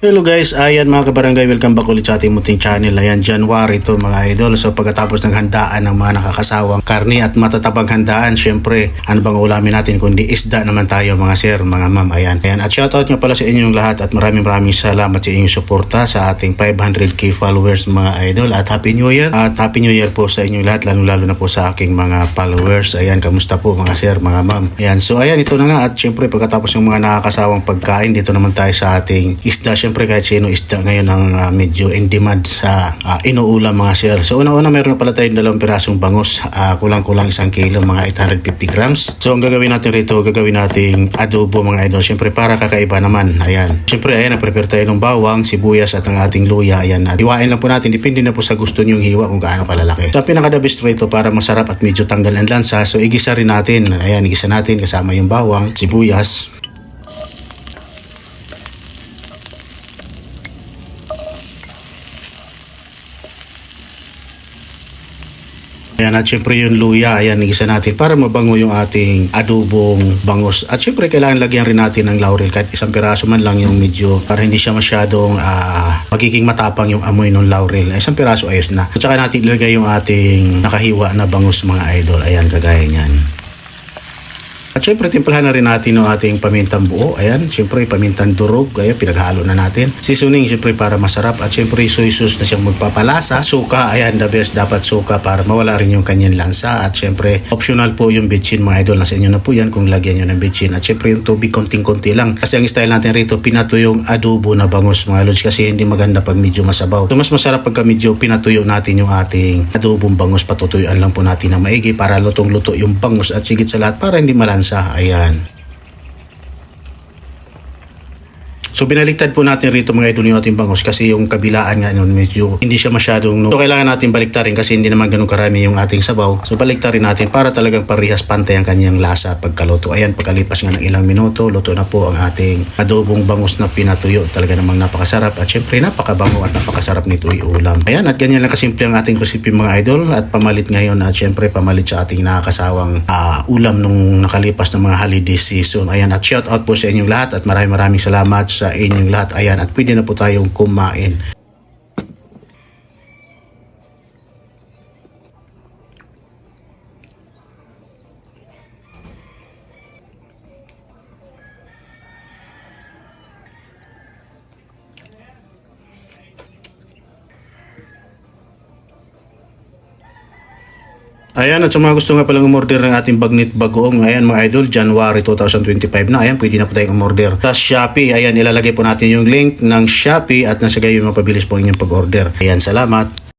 Hello guys, ayan mga kabarangay, welcome back ulit sa ating munting channel. Ayan, January to mga idol. So pagkatapos ng handaan ng mga nakakasawang karni at matatabang handaan, syempre, ano bang ulamin natin kundi isda naman tayo mga sir, mga ma'am. Ayan, ayan. At shoutout nyo pala sa inyong lahat at maraming maraming salamat sa inyong suporta sa ating 500k followers mga idol. At Happy New Year. At Happy New Year po sa inyong lahat, lalo-lalo na po sa aking mga followers. Ayan, kamusta po mga sir, mga ma'am. Ayan, so ayan, ito na nga. At syempre, pagkatapos ng mga nakakasawang pagkain, dito naman tayo sa ating isda. Syempre, kahit sino isda ngayon ang ah, medyo in demand sa ah, inuulam mga sir. So una-una meron pala tayong dalawang pirasong bangus, ah, kulang-kulang isang kilo, mga 850 grams. So ang gagawin natin rito, gagawin nating adobo mga idol. Syempre para kakaiba naman. Ayan. Syempre ayan, nag-prepare tayo ng bawang, sibuyas at ang ating luya. Ayan. At hiwain lang po natin. Depende na po sa gusto niyong hiwa kung gaano kalalaki. So ang pinaka-the best rito para masarap at medyo tanggal ang lansa. So igisa rin natin. Ayan, igisa natin kasama yung bawang, sibuyas, Ayan, at syempre yung luya, ayan, igisa natin para mabango yung ating adobong bangus. At syempre, kailangan lagyan rin natin ng laurel kahit isang piraso man lang yung medyo para hindi siya masyadong ah, magiging matapang yung amoy ng laurel. Isang piraso ayos na. At saka natin ilagay yung ating nakahiwa na bangus mga idol. Ayan, kagaya niyan. At syempre, timplahan na rin natin yung ating pamintang buo. Ayan, syempre, pamintang durog. Ayan, pinaghalo na natin. Seasoning, syempre, para masarap. At syempre, soy sauce na siyang magpapalasa. Suka, ayan, the best. Dapat suka para mawala rin yung kanyang lansa. At syempre, optional po yung bitchin, mga idol. Nasa inyo na po yan kung lagyan nyo ng bitchin. At syempre, yung tubig, konting-konti lang. Kasi ang style natin rito, pinatuyong adobo na bangus, mga lods. Kasi hindi maganda pag medyo masabaw. So, mas masarap pagka medyo pinatuyo natin yung ating adobong bangus. Patutuyuan lang po natin ng maigi para lutong-luto yung bangus at sigit sa lahat para hindi malansa. Ayan. So binaliktad po natin rito mga idol yung ating bangus kasi yung kabilaan nga nun medyo hindi siya masyadong no. So kailangan natin baliktarin kasi hindi naman ganun karami yung ating sabaw. So baliktarin natin para talagang parehas pantay ang kanyang lasa pagkaluto. Ayan pagkalipas nga ng ilang minuto, luto na po ang ating adobong bangus na pinatuyo. Talaga namang napakasarap at syempre napakabango at napakasarap nito iulam. Ayan at ganyan lang kasimple ang ating recipe mga idol at pamalit ngayon at syempre pamalit sa ating nakakasawang ah, ulam nung nakalipas ng mga holiday season. Ayan at shout out po sa inyong lahat at maraming maraming salamat sa inyong lahat. Ayan, at pwede na po tayong kumain. Ayan, at sa mga gusto nga palang umorder ng ating bagnit bagoong, ayan mga idol, January 2025 na, ayan, pwede na po tayong umorder. Sa Shopee, ayan, ilalagay po natin yung link ng Shopee at nasa gayon mapabilis po inyong pag-order. Ayan, salamat.